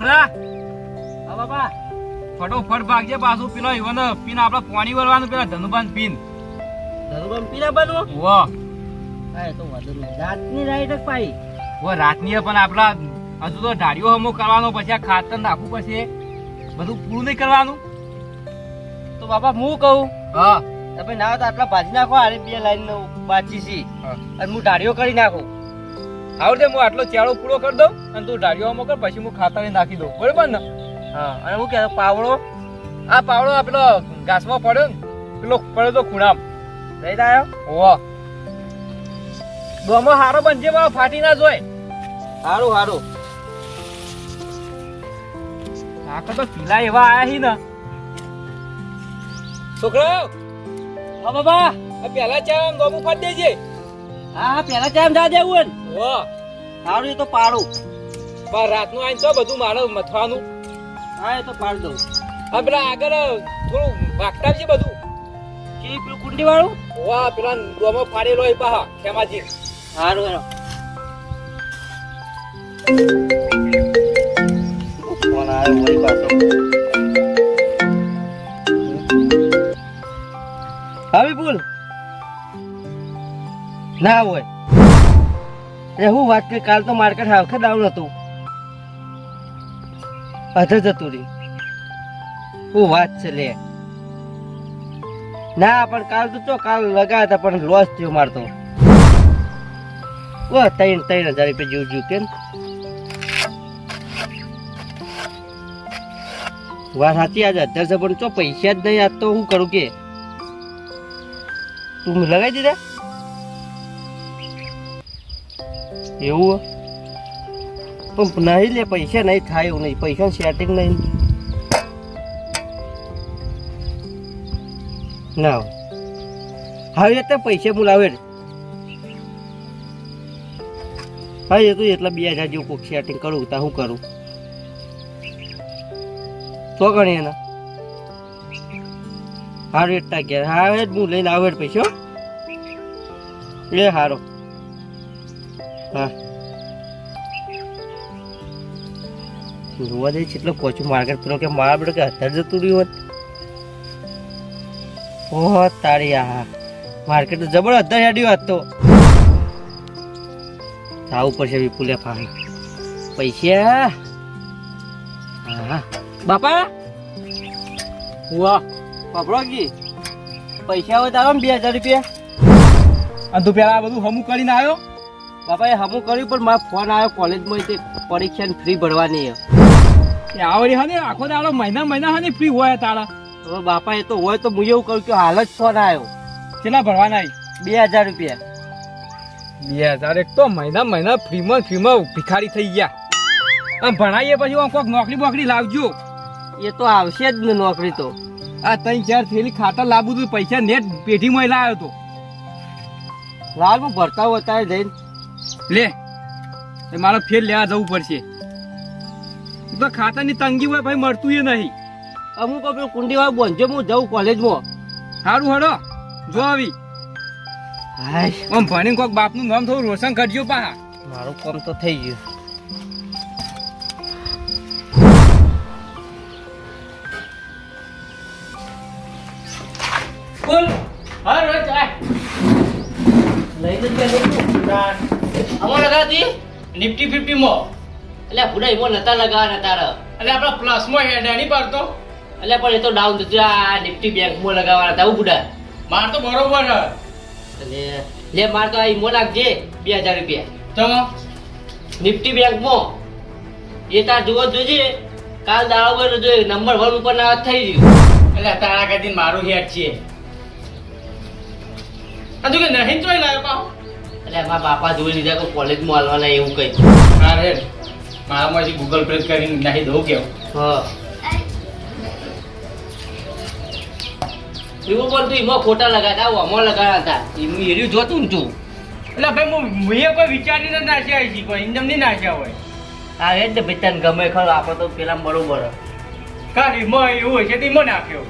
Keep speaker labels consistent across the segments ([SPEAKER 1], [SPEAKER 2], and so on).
[SPEAKER 1] છોકરા.
[SPEAKER 2] હા બાપા.
[SPEAKER 1] ફટોફટ ભાગજે પાછું. પેલો ઈવન પીન આપડે પાણી વળવાનું પેલા ધનુબાન પીન.
[SPEAKER 2] ધનુબાન પીના બનવો
[SPEAKER 1] વો
[SPEAKER 2] એ તો વધુ રાતની રાઈડ પાઈ.
[SPEAKER 1] વો રાતની પણ આપડા હજુ તો ઢાળીઓ હમો કરવાનો પછી આ ખાતર નાખવું પછી બધું પૂરું નહીં કરવાનું.
[SPEAKER 2] તો બાપા હું કહું?
[SPEAKER 1] હા.
[SPEAKER 2] તમે ના તો આટલા ભાજી નાખો આરે બે લાઈન બાચી છે
[SPEAKER 1] હા.
[SPEAKER 2] અને હું ડાળીઓ કરી નાખું.
[SPEAKER 1] આવડે હું આટલો ચાળો પૂરો કરી દઉં અને તું ઢાળીઓ મોકલ, પછી હું ખાતર નાખી દઉં. બરોબર ને?
[SPEAKER 2] હા, અને હું કહેતો, પાવડો.
[SPEAKER 1] આ પાવડો આ પેલો ઘાસમાં પડ્યો ને, પેલો પડ્યો તો ખૂણામ.
[SPEAKER 2] લઈ આવ્યો
[SPEAKER 1] ઓવા ડોમો હારો બનજે મારો ફાટી ના જોય.
[SPEAKER 2] સારું સારું
[SPEAKER 1] આખો તો પીલા એવા આયા હી ને. છોકરો,
[SPEAKER 2] હા
[SPEAKER 1] બાબા પેલા ચા ડોમો ફાટી દેજે.
[SPEAKER 2] હા પેલા ચા જા દેવું ને
[SPEAKER 1] વાહ
[SPEAKER 2] સારું એ તો પાડું.
[SPEAKER 1] પણ રાતનું આઈને તો બધું મારે મથવાનું.
[SPEAKER 2] હા એ તો પાડી દઉં.
[SPEAKER 1] હા પેલા આગળ થોડું વાગતા છે બધું.
[SPEAKER 2] કેવી પેલું કુંડી વાળું
[SPEAKER 1] વાહ પેલા ડોમો ફાડેલો હોય પાહા ખેમાજી
[SPEAKER 2] સારું હેરો. ફોન આવ્યો વળી પાછો. હવે બોલ. ના હોય. એ હું વાત કરી, કાલ તો માર્કેટ હાવખે ડાઉન હતું. અધર જતું રહી હું વાત છે લે. ના, પણ કાલ તો ચો કાલ લગા હતા, પણ લોસ થયો મારતો ઓ ત્રણ ત્રણ હજાર રૂપિયા જેવું જીવ કેમ વાત સાચી, આજે અત્યારે પણ ચો પૈસા જ નહીં આજ તો હું કરું કે? તું લગાવી દીધા? એવું? પણ નહીં લે, પૈસા નહીં થાય એવું નહીં. પૈસા સેટિંગ નહીં. ના. હવે તો પૈસા બોલાવે હા, એ તો એટલા બે હજાર જેવું કોઈક સેટિંગ કરું, તા હું કરું? તો ગણી એના. હારું, એટલા ઘેર હા જ હું લઈને આવે પૈસા એ હારો. હા. જોવા દે કેટલો કોચું માર્કેટ પેલો કે મારા બેટો કે અત્યારે જતું રહ્યું હોત. ઓહો, તારી આ માર્કેટ જબર અત્યારે હેડ્યું હોત તો. આવું પડશે વિપુલે ફાઈ પૈસા? હા. બાપા?
[SPEAKER 1] વાહ
[SPEAKER 2] પકડો કી? પૈસા હોય તારો બે હજાર રૂપિયા.
[SPEAKER 1] અને તું પેલા આ બધું હમું કરીને આવ્યો?
[SPEAKER 2] બાપા એ હમું કર્યું પણ મારો ફોન આવ્યો કોલેજમાં તે પરીક્ષા ફ્રી ભરવાની
[SPEAKER 1] એ આવડી હા ને આખો દાડો મહિના મહિના હા ને ફ્રી હોય તારા.
[SPEAKER 2] હવે બાપા એ તો હોય તો હું એવું કહું કે હાલ જ ફોન આવ્યો.
[SPEAKER 1] કેટલા ભરવાના?
[SPEAKER 2] બે હજાર રૂપિયા.
[SPEAKER 1] બે હજાર એક તો મહિના મહિના ફ્રીમાં ફ્રીમાં ભિખારી થઈ ગયા. આમ ભણાઈએ પછી આમ કોઈક નોકરી બોકરી લાવજો.
[SPEAKER 2] એ તો આવશે જ ને નોકરી તો.
[SPEAKER 1] આ તઈ ચાર થેલી ખાતર લાવવું તું પૈસા નેટ પેઢીમાં લાવ્યો તો.
[SPEAKER 2] લાલ હું ભરતા હોતા જઈને.
[SPEAKER 1] લે. એ મારે ફેર લેવા જવું પડશે. તો ખાતાની તંગી હોય ભાઈ મળતું એ નહીં.
[SPEAKER 2] અમુક પેલું કુંડી વાળું બોંધજો હું જઉં કોલેજમાં.
[SPEAKER 1] સારું હડો જો આવી. આમ ભણીને કોઈક બાપનું નામ થોડું રોશન કરજો પા
[SPEAKER 2] મારું કામ તો થઈ ગયું.
[SPEAKER 1] બોલ હર રોજ
[SPEAKER 2] લઈને જ બેઠો અમાર લગાતી
[SPEAKER 1] નિફ્ટી ફિફ્ટી માં
[SPEAKER 2] એટલે ભૂડા એમાં નતા લગાવવાના તારા.
[SPEAKER 1] એટલે આપણા પ્લસમાં હેડ નહીં પડતો.
[SPEAKER 2] એટલે પણ એ તો ડાઉન થતું. આ નિફ્ટી બેંકમાં લગાવવાના તા ભૂડા
[SPEAKER 1] માર તો બરોબર
[SPEAKER 2] એટલે લે માર તો આ ઈમો નાખજે બે હજાર રૂપિયા.
[SPEAKER 1] તો
[SPEAKER 2] નિફ્ટી બેંકમાં. એ તાર જુઓ જ જોજે. કાલ દાડો પર જોઈએ નંબર વન ઉપર ના થઈ ગયું.
[SPEAKER 1] એટલે તારા કદી મારું હેડ છે. આ તું કે નહીં જોઈ લાવ્યો પાહો.
[SPEAKER 2] એટલે મારા બાપા જોઈ લીધા કે કોલેજમાં હાલવાના એવું કઈ.
[SPEAKER 1] હા રે. મારામાંથી ગૂગલ પે કરીને નાખી દઉં કેવું
[SPEAKER 2] હા. એવું બોલ તું એમાં ખોટા લગાતા આમાં લગાડ્યા હતા. એનું એર્યું જોતું ને તું.
[SPEAKER 1] એટલે ભાઈ હું મેં કોઈ વિચારીને નાખ્યા છે કોઈ ઇન્જમ નહીં નાખ્યા હોય.
[SPEAKER 2] હા એ જ ને ભાઈ તને ગમે ખરો આપણે તો પેલા બરોબર.
[SPEAKER 1] ખાલી માં એવું હોય છે તે મને નાખ્યો.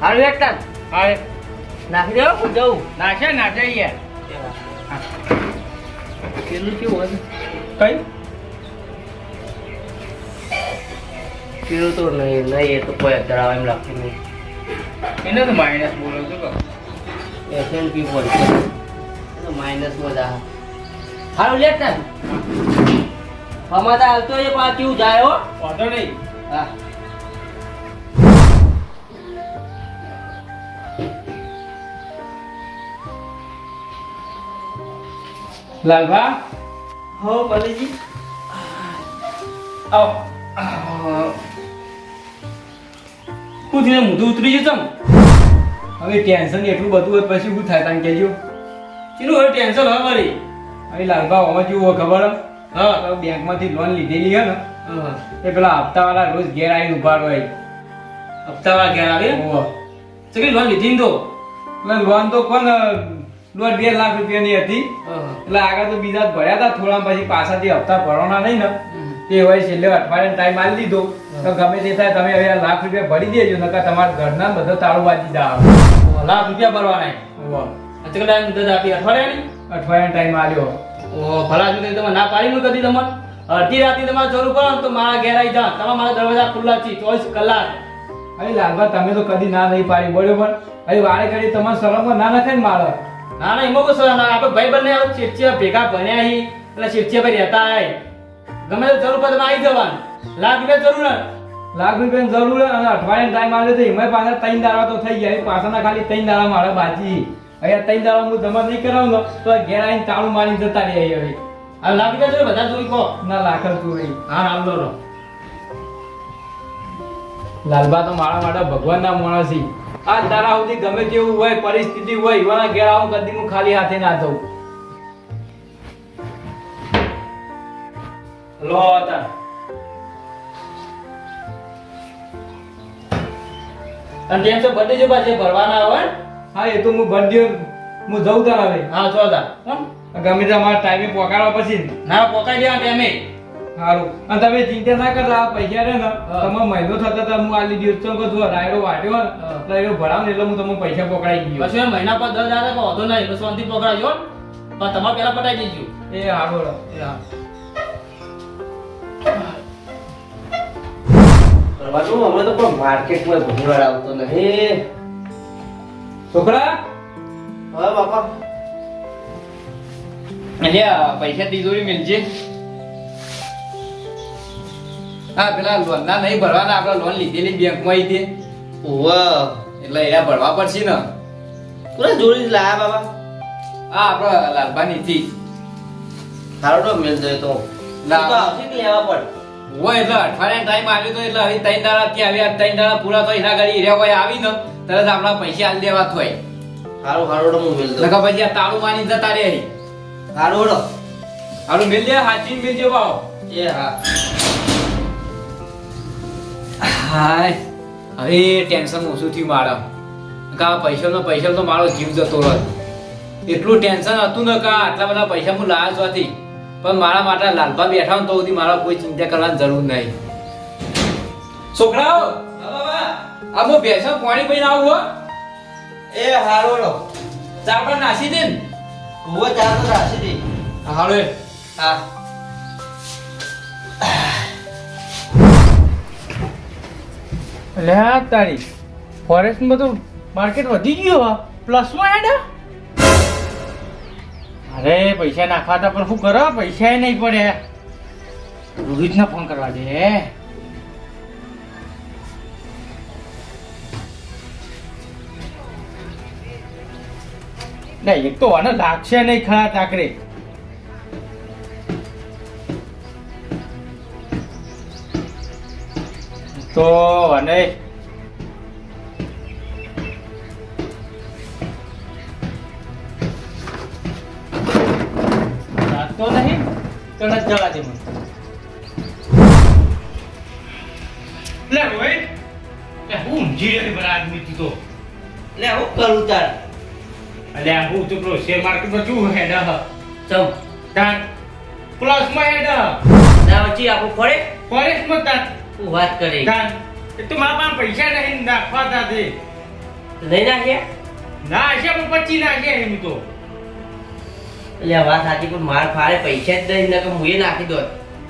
[SPEAKER 2] હારું એક તાન.
[SPEAKER 1] હા
[SPEAKER 2] નાખી દેવો જવું નાખે
[SPEAKER 1] નાખ્યા નાખ્યા યાર.
[SPEAKER 2] પેલું કેવું હોય?
[SPEAKER 1] કઈ?
[SPEAKER 3] પેલું તો નહીં નહીં એ તો કોઈ અત્યારે એમ લાગતું નહીં
[SPEAKER 1] એને તો માઇનસ બોલો છો કે
[SPEAKER 3] એસએનપી પર છે એ તો માઇનસમાં જ આ. હારું લેટ થાય. અમારે હાલતો એ પાછું જાય હો?
[SPEAKER 1] વાંધો નહીં
[SPEAKER 3] હા.
[SPEAKER 1] લાલભા?
[SPEAKER 3] હો ભલેજી
[SPEAKER 1] આવો. થયું મોઢું ઉતરી ગયું હવે ટેન્શન એટલું બધું હોય પછી શું થાય તને કહેજો. ચીનું હવે ટેન્શન હવે મારી હવે લાલભા હોવા જેવું હોય ખબર હા. બેંકમાંથી લોન લીધેલી હે ને એ પેલા હપ્તાવાળા રોજ ઘેર આવીને ઊભા રહે.
[SPEAKER 3] હપ્તાવાળા ઘેર આવે?
[SPEAKER 1] ઓહો.
[SPEAKER 3] લોન લીધી તો?
[SPEAKER 1] લોન તો કોણ દોઢ બે લાખ રૂપિયાની હતી. એટલે આગળ તો બીજા ભર્યા હતા થોડા પછી પાછાથી હપ્તા ભરવાના નહીં ને. તે હોય છેલ્લે અઠવાડિયાનો ટાઈમ આલી દીધો. તો ગમે તે થાય તમે હવે લાખ રૂપિયા ભરી દેજો નકર તમારા ઘરના બધા તાળું વાજી દા
[SPEAKER 3] લાખ રૂપિયા ભરવાના અત્યારે ટાઈમ મુદત આપી? અઠવાડિયાની?
[SPEAKER 1] અઠવાડિયાનો ટાઈમ આલ્યો.
[SPEAKER 3] ઓ ભલા સુધી તમે ના પાડી નું કદી તમારે? અડધી રાતે તમારે જરૂર પડે તો મારા ઘેર આવી જા. તમારા મારા દરવાજા ખુલ્લા છે ચોવીસ કલાક.
[SPEAKER 1] અરે લાલભા તમે તો કદી ના નહીં પાડી બરોબર? અરે વારે ઘડી તમારા શરમ ના નખાય ને મારે.
[SPEAKER 3] ના ના એમાં કશું ના આપણે ભાઈ બંને હવે ભેગા ભણ્યા હી એટલે ચીડચીયા ભાઈ રહેતા આય ગમે તો જરૂર પડે આવી જવાનું. લાખ રૂપિયા જરૂર
[SPEAKER 1] લાખ રૂપિયાની જરૂર હે અને અઠવાડિયાનો ટાઈમ આવ્યો તો એમાં પાછા ત્રણ દાડા તો થઈ ગયા હવે પાછળના ખાલી ત્રણ દાડા મારે બાજી અહીંયા ત્રણ દાડા હું જમા નહીં કરાવું ને તો ઘેર આવીને તાળું મારીને જતા રહી હવે
[SPEAKER 3] આ લાખ રૂપિયા જોઈએ બધા જોઈ કહો
[SPEAKER 1] ના લાખ જ તું રહી
[SPEAKER 3] હા રામ લો.
[SPEAKER 1] લાલબા તો મારા માટે ભગવાનના માણસ છે આ તારા સુધી ગમે તેવું હોય પરિસ્થિતિ હોય એવાના ઘેર આવું કદી હું ખાલી હાથે ના જઉં લો તાર
[SPEAKER 3] અને જેમ તો બધી જો પાછે ભરવાના આવે.
[SPEAKER 1] હા એ તો હું ભરજો હું જઉં તાર હવે
[SPEAKER 3] હા જો તાર
[SPEAKER 1] ગમે તે મારા ટાઈમે પોકાડવા પછી. ના
[SPEAKER 3] પોકાઈ ગયા ટાઈમે.
[SPEAKER 1] સારું અને તમે ચિંતા ના કરતા આ પૈસા રે ને તમે મહિનો થતા હતા હું આ લીધી તો કહું છું રાયડો વાટ્યો ને
[SPEAKER 3] હા.
[SPEAKER 1] તો એ ભરાવ ને એટલે હું તમને પૈસા પકડાઈ ગયો.
[SPEAKER 3] પછી મહિના પર દસ હજાર વધો નહીં પછી શાંતિ પકડાજો પણ તમારે પેલા પટાઈ દેજો.
[SPEAKER 1] એ હારો એ
[SPEAKER 3] કરવા તો હમણાં તો પણ માર્કેટમાં ભૂંગળ આવતો નહીં
[SPEAKER 1] છોકરા?
[SPEAKER 3] હા બાપા.
[SPEAKER 1] અહીંયા પૈસા તિજોરી મિલજે હા પેલા લોન ના નહીં ભરવાના આપણે લોન લીધેલી બેંકમાં આવી તે.
[SPEAKER 3] ઓવા
[SPEAKER 1] એટલે એના ભરવા પડશે ને.
[SPEAKER 3] પૂરા જોડી લાયા બાબા?
[SPEAKER 1] હા આપણે લાલબાની થી
[SPEAKER 3] તો મેલ જાય તો.
[SPEAKER 1] ના.
[SPEAKER 3] તો આવશે કે લેવા પડ
[SPEAKER 1] હોય એટલે અઠવાડિયા ટાઈમ આવ્યો તો એટલે હવે ત્રણ દાડા કે આવ્યા ત્રણ દાડા પૂરા તો એના ઘડી હીરા હોય આવી ને તરત આપણા પૈસા આલી દેવા થોય
[SPEAKER 3] સારું તો હું મેલ દઉં.
[SPEAKER 1] નકર પછી આ તાળું માની જતા રે
[SPEAKER 3] સારું હડો.
[SPEAKER 1] હારું મિલ દે હાચી મેલ જો બાવ
[SPEAKER 3] એ હા.
[SPEAKER 1] હાય. હવે ટેન્શન ઓછું થયું મારા. કા પૈસાનો પૈસા તો મારો જીવ જતો રહ્યો. એટલું ટેન્શન હતું ને કા આટલા બધા પૈસા હું લાવ્યો હતી પણ મારા માટે લાલભા બેઠા તો સુધી મારા કોઈ ચિંતા કરવાની જરૂર નહીં. છોકરાઓ આ હું બેસો પાણી પીને આવું હો.
[SPEAKER 3] એ હારો રો
[SPEAKER 1] ચા પણ નાસી દે ને.
[SPEAKER 3] હું ચા તો નાસી દે
[SPEAKER 1] હારો
[SPEAKER 3] હા.
[SPEAKER 1] લે તારી ફોરેસ્ટમાં તો માર્કેટ વધી ગયું પ્લસમાં હેડા અરે, પૈસા નાખવા હતા, પણ શું કરો? પૈસા નહીં પડે. રોહિતને ફોન કરવા દે. ના એક તો આને લાગશે નહીં ખરા ચાકરે તો અને લાગતો નહીં? તો જવા દે મને લે રોહિત લે હું રહ્યો બરા આદમી તું તો.
[SPEAKER 3] લે હું કરું તાર.
[SPEAKER 1] અલ્યા હું તો પેલો શેર માર્કેટમાં શું હેડ. હ
[SPEAKER 3] ચમ
[SPEAKER 1] તાન પ્લસમાં હેડ.
[SPEAKER 3] ના વચ્ચે હું વાત કરી.
[SPEAKER 1] એ તો મારા પાસે પૈસા નહીં નાખવા તા તે
[SPEAKER 3] લઈ નાખ્યા
[SPEAKER 1] ના હશે પણ પચી નાખ્યા એમ તો.
[SPEAKER 3] એટલે વાત સાચી પણ માર ફાળે પૈસા જ નહીં નકર હું એ નાખી દો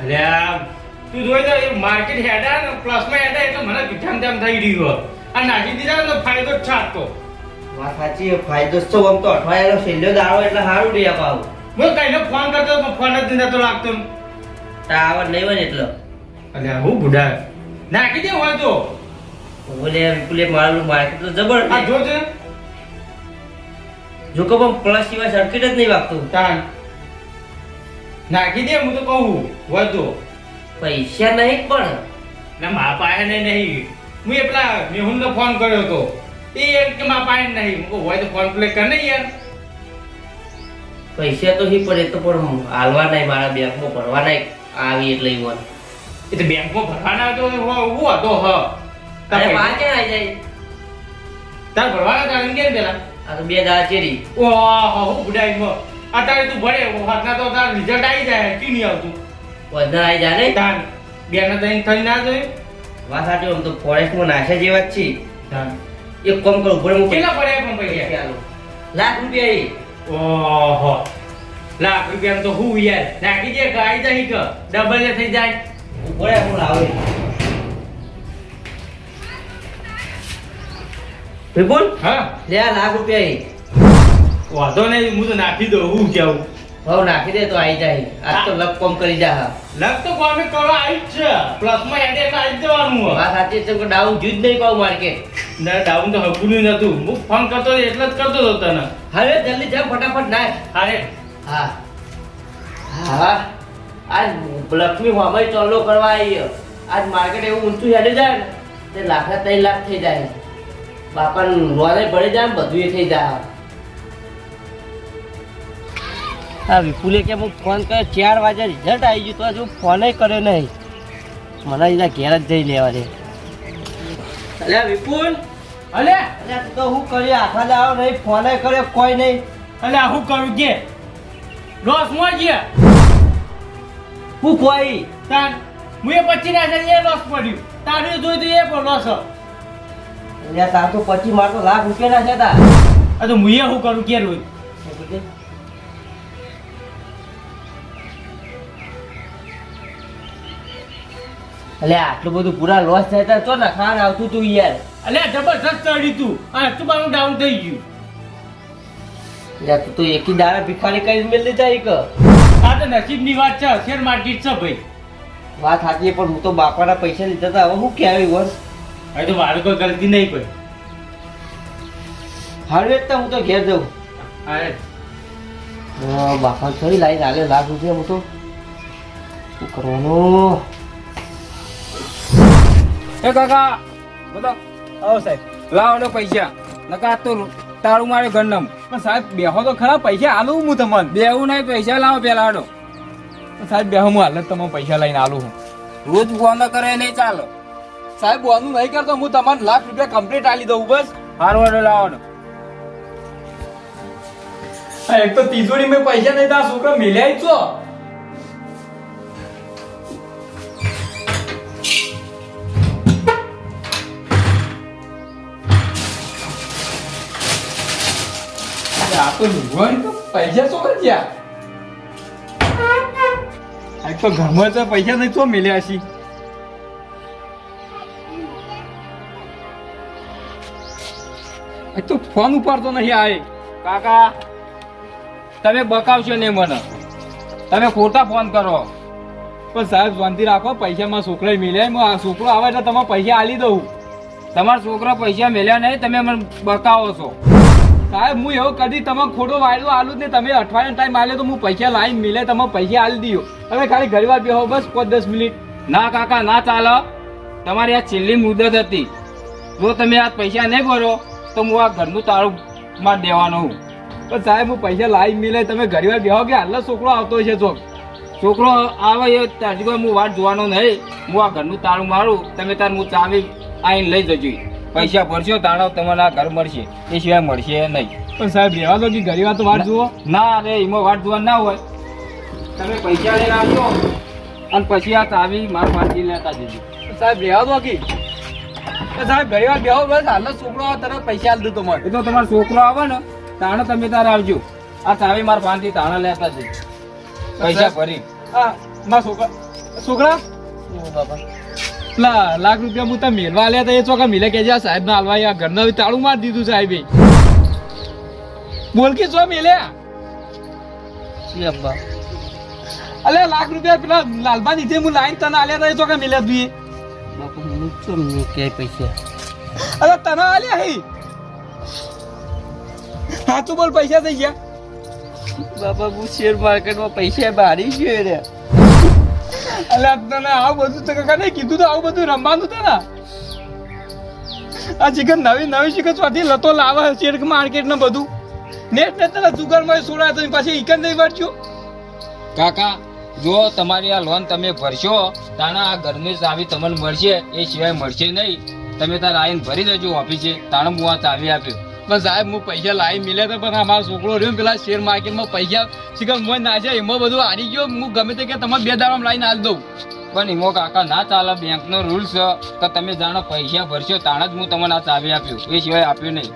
[SPEAKER 1] અલ્યા
[SPEAKER 4] તું જોઈ એ માર્કેટ હેડા ને પ્લસમાં હેડા એટલે મને ગીઠામ તેમ થઈ રહ્યું આ નાખી દીધા તો ફાયદો જ છાતો
[SPEAKER 2] વાત સાચી ફાયદો તો આમ તો અઠવાડિયાનો છેલ્લો દાડો એટલે સારું રહ્યા પાવું
[SPEAKER 4] હું કઈને ફોન કરતો ફોન જ નતો લાગતો.
[SPEAKER 2] ટાવર નહીં હોય એટલે.
[SPEAKER 4] અલ્યા હું બુઢા. નાખી દે હોય તો
[SPEAKER 2] બોલે વિપુલે મારું માર્કેટ તો જબર
[SPEAKER 4] આ જો છે.
[SPEAKER 2] જો કે પણ પ્લસ સિવાય સર્કિટ જ નહીં વાગતું.
[SPEAKER 4] તાન. નાખી દે હું તો કહું હોય તો
[SPEAKER 2] પૈસા નહીં પણ.
[SPEAKER 4] ના મા પાસે નહીં નહીં. હું એ પેલા મેહુલને ફોન કર્યો હતો. એ એમ કે મા પાસે નહીં. હું હોય તો ફોન પ્લે કર ને યાર.
[SPEAKER 2] પૈસા તો હી પડે તો પણ હાલવા નહીં મારા બેંકમાં ભરવા નહીં આવી એટલે ઈ વન
[SPEAKER 4] એ તો બેંકમાં ભરવાના હતો હું હતો હ તારે પૈસા-
[SPEAKER 2] પાંચ આવી જાય?
[SPEAKER 4] તાર ભરવાના તાર ને પેલા.
[SPEAKER 2] આ તો બે દાળ ચેરી
[SPEAKER 4] ઓહ હો બુડાઈ માં. અત્યારે તું ભરે હાથના તો તાર રિઝલ્ટ આવી જાય કી નહીં આવતું.
[SPEAKER 2] વધના આવી જાય ને
[SPEAKER 4] તાન બેના તઈ થઈ ના જોઈ
[SPEAKER 2] વાત સાચી આમ તો ફોરેસ્ટમાં નાશે જેવા જ છે.
[SPEAKER 4] તાન.
[SPEAKER 2] એક કામ કરો ભરે મૂકી.
[SPEAKER 4] કેટલા પડ્યા પણ પૈસા
[SPEAKER 2] લાખ રૂપિયા.
[SPEAKER 4] ઓહો લાખ રૂપિયા તો હું યાર. નાખી દે ગાઈ જાય કે. ડબલ થઈ જાય.
[SPEAKER 2] ઉપર હું લાવે. વિપુલ?
[SPEAKER 4] હા.
[SPEAKER 2] લે આ લાખ રૂપિયા.
[SPEAKER 4] વાંધો નહીં હું તો નાખી દઉં હું કેવું
[SPEAKER 2] હવે નાખી દે તો આવી જાય. આજ તો લક કોમ કરી જા.
[SPEAKER 4] લક તો કોમ કરવા આવી જ છે. પ્લસમાં એડે એટલે આવી જવાનું હોય.
[SPEAKER 2] સાચી છે કે ડાઉન જ નહીં પાવ માર્કેટ.
[SPEAKER 4] ના ડાઉન તો હકુનું નતું હું ફોન કરતો એટલે જ કરતો હતો તને.
[SPEAKER 2] હવે જલ્દી જા ફટાફટ નાખ.
[SPEAKER 4] અરે
[SPEAKER 2] હા. હા. આજ લક્ષ્મી હોમય ચોલ્લો કરવા આવી આજ માર્કેટ એવું ઊંચું હેડે જાય ને, તે લાખના ત્રણ લાખ થઈ જાય. બાપા લોને ભળી જાય ને બધું થઈ જાય. હા વિપુલે કે હું ફોન કર્યો, ચાર વાગે રિઝલ્ટ આવી ગયું તો હજુ ફોન કર્યો નહીં. મને એના ઘેર જ જઈ લેવા દે અલ્યા વિપુલ,
[SPEAKER 4] અલે
[SPEAKER 2] અલ્યા તો હું કર્યો આખા દાડો નહીં ફોન કર્યો, કોઈ નહીં.
[SPEAKER 4] અલે આ હું કરું, કે? લોસમાં ગયા
[SPEAKER 2] હું કોઈ
[SPEAKER 4] તાન હું એ પચીસ હજાર એ લોસ પડ્યું તારું જોઈ તો એ પણ લોસ
[SPEAKER 2] અલ્યા તાર તો પછી માર તો લાખ રૂપિયા ના છે તા
[SPEAKER 4] આ તો હું એ શું કરું કે રોજ
[SPEAKER 2] અલ્યા આટલું બધું પૂરા લોસ થાય તાર તો નખાન આવતું તું યાર.
[SPEAKER 4] અલે જબરજસ્ત ચડી તું. આ તું મારું ડાઉન થઈ ગયું.
[SPEAKER 2] અલ્યા તું તો એકી દાડા ભિખારી કરી મેળવી જાય એક
[SPEAKER 4] આ તો નસીબની વાત છે શેર માર્કેટ છે ભાઈ.
[SPEAKER 2] વાત સાચી પણ હું તો બાપાના પૈસા લીધા હતા હવે હું કહેવાય વર્ષ
[SPEAKER 4] હવે તો મારે કોઈ ગલતી નહીં કોઈ.
[SPEAKER 2] હારું તો હું તો ઘેર જઉં.
[SPEAKER 4] અરે
[SPEAKER 2] હા, બાપા થોડી લાઈન આલે લાખ રૂપિયા હું તો શું કરવાનું?
[SPEAKER 1] એ કાકા બધા આવો સાહેબ. લાવો પૈસા. નકા તો તાળું મારે ઘરનામ. પણ સાહેબ બેહો તો ખરા પૈસા આલું હું તમને. બેહું નહીં પૈસા લાવો પેલા આડો સાહેબ બેહો હું હાલત તમે પૈસા લઈને આલું હું. રોજ ફોન કરે નહીં ચાલો. સાહેબ બોનું નહીં કરતો હું તમને લાખ રૂપિયા કમ્પ્લીટ આલી દઉં બસ. હારું હાડો લાવો. એક તો તિજોરી મેં પૈસા નહીં તા છોકરો મિલ્યા જ છો. તો ઘરમાં તો પૈસા નહીં, તો મળ્યા છે તો ફોન ઉપાડતો નહીં આવે કાકા, તમે બકાવશો નહીં મને. તમે ખોટા ફોન કરો. પણ સાહેબ, શાંતિ રાખો પૈસામાં છોકરા મળ્યા છોકરો આવે એટલે તમે પૈસા આલી દઉં. તમારા છોકરા પૈસા મેલ્યા નહીં, તમે મને બકાવો છો. સાહેબ, હું એવું કદી તમે ખોટો વાયદો આલું ને તમે અઠવાડિયા ટાઈમ આલ્યો તો હું પૈસા લાઈન મિલે, તમે પૈસા આલી દીધો તમે ખાલી ઘણી વાર બેહો, બસ પાંચ દસ મિનિટ. ના કાકા, ના ચાલો. તમારી આ છેલ્લી મુદત હતી. જો તમે આ પૈસા નહીં ભરો, તો હું આ ઘરનું તાળું માં દેવાનો હું. પણ સાહેબ, હું પૈસા લાઈન મિલે, તમે ઘણી વાર બેહો કે હાલ છોકરો આવતો છે ચોક છોકરો આવે એ કોઈ હું વાટ જોવાનો નહીં. હું આ ઘરનું તાળું મારું, તમે તાર હું ચાવી આવીને લઈ જજો. પૈસા ભરશો તાણો તમને આ ઘર મળશે. એ સિવાય મળશે નહીં. પણ સાહેબ રહેવા દો કે ઘરી વાત તો વાટ જુઓ. ના અરે એમાં વાટ જોવા ના હોય. તમે પૈસા લઈને આવજો. અને પછી આ ચાવી માર પાછી લેતા જજો. સાહેબ રહેવા દો કે? સાહેબ ઘણી વાર બેહો બસ. હાલ છોકરો આવે તરત પૈસા આલી દો એ તો તમારો છોકરો આવે ને તાણે તમે તારે આવજો. આ ચાવી માર ફાંસી તાણે લેતા જજો. પૈસા ભરી. હા મારા છોકરા છોકરા? પેલા લાખ રૂપિયા હું તમે મેળવા લ્યા તો એ ચોકા મિલે કે જા સાહેબ ના હાલવા આ ઘરના તાળું મારી દીધું સાહેબે બોલ કે ચો મેલ્યા
[SPEAKER 2] અબ્બા.
[SPEAKER 1] અલે લાખ રૂપિયા પેલા લાલબા નીચે હું લાઈન તને આલ્યા તો એ ચોકા મેલ્યા તું
[SPEAKER 2] બાપા હું કે પૈસા?
[SPEAKER 1] અરે તને આલ્યા હે? સાચું બોલ પૈસા થઈ ગયા.
[SPEAKER 2] બાપા હું શેર માર્કેટમાં પૈસા બારી ગયો રે.
[SPEAKER 1] અલે તને આવું બધું તો કાકા કીધું તો આવું બધું રમવાનું તો ના. આ ચિકન નવી નવી ચિકન સ્વાથી લતો લાવે શેર માર્કેટ ને બધું. નેટ ને તને સુગરમાં સોડા તો પાછી ઇકન નહીં વાંચ્યો
[SPEAKER 5] કાકા, જો તમારી આ લોન તમે ભરશો, તાણા આ ઘરની ચાવી તમને મળશે, એ સિવાય મળશે નહીં. તમે તાર આવીને ભરી દેજો ઓફિસે તાણે હું આ ચાવી આપ્યો
[SPEAKER 1] પણ સાહેબ, હું પૈસા લાવી મિલે તો પણ અમારો છોકરો રહ્યો પેલા શેર માર્કેટમાં પૈસા. ચિકન મોય જાય, એમાં બધું હારી ગયો. હું ગમે તે કે તમારે બે દાડામાં લાવીને હાલ દઉં.
[SPEAKER 5] પણ એમાં કાકા, ના ચાલે બેંકનો રૂલ છે કે તમે જાણો પૈસા ભરશો તાણે જ હું તમને આ ચાવી આપ્યું. એ સિવાય આપ્યું નહીં.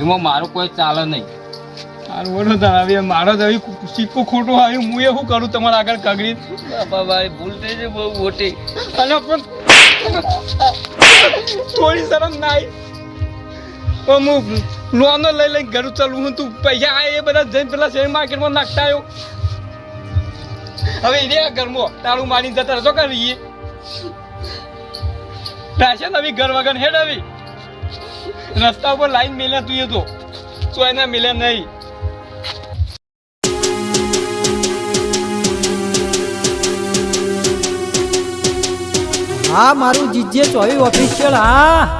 [SPEAKER 5] એમાં મારું કોઈ ચાલે નહીં.
[SPEAKER 1] મારું વડો ધરાવી મારો જ હવે સિક્કો ખોટો આવ્યો. હું એ શું કરું તમારા આગળ કગડી?
[SPEAKER 2] બાપા ભાઈ ભૂલ થઈ છે, બહુ મોટી.
[SPEAKER 1] અને પણ થોડી શરમ ના પણ હું લોનો લઈ લઈને ઘર ચાલું હું તું પૈસા આ એ બધા જઈને પેલા શેર માર્કેટમાં નાખતા આવ્યો હવે એ ઘરમાં તાળું મારીને જતા રહેશો કરીએ રાશન નવી ઘર વગર હેડ આવી. રસ્તા ઉપર લાઈન મેલ્યા તું એ તો. તો એને મેલ્યા નહીં.
[SPEAKER 4] હા, મારું જીજે ચોવી ઓફિશિયલ હા.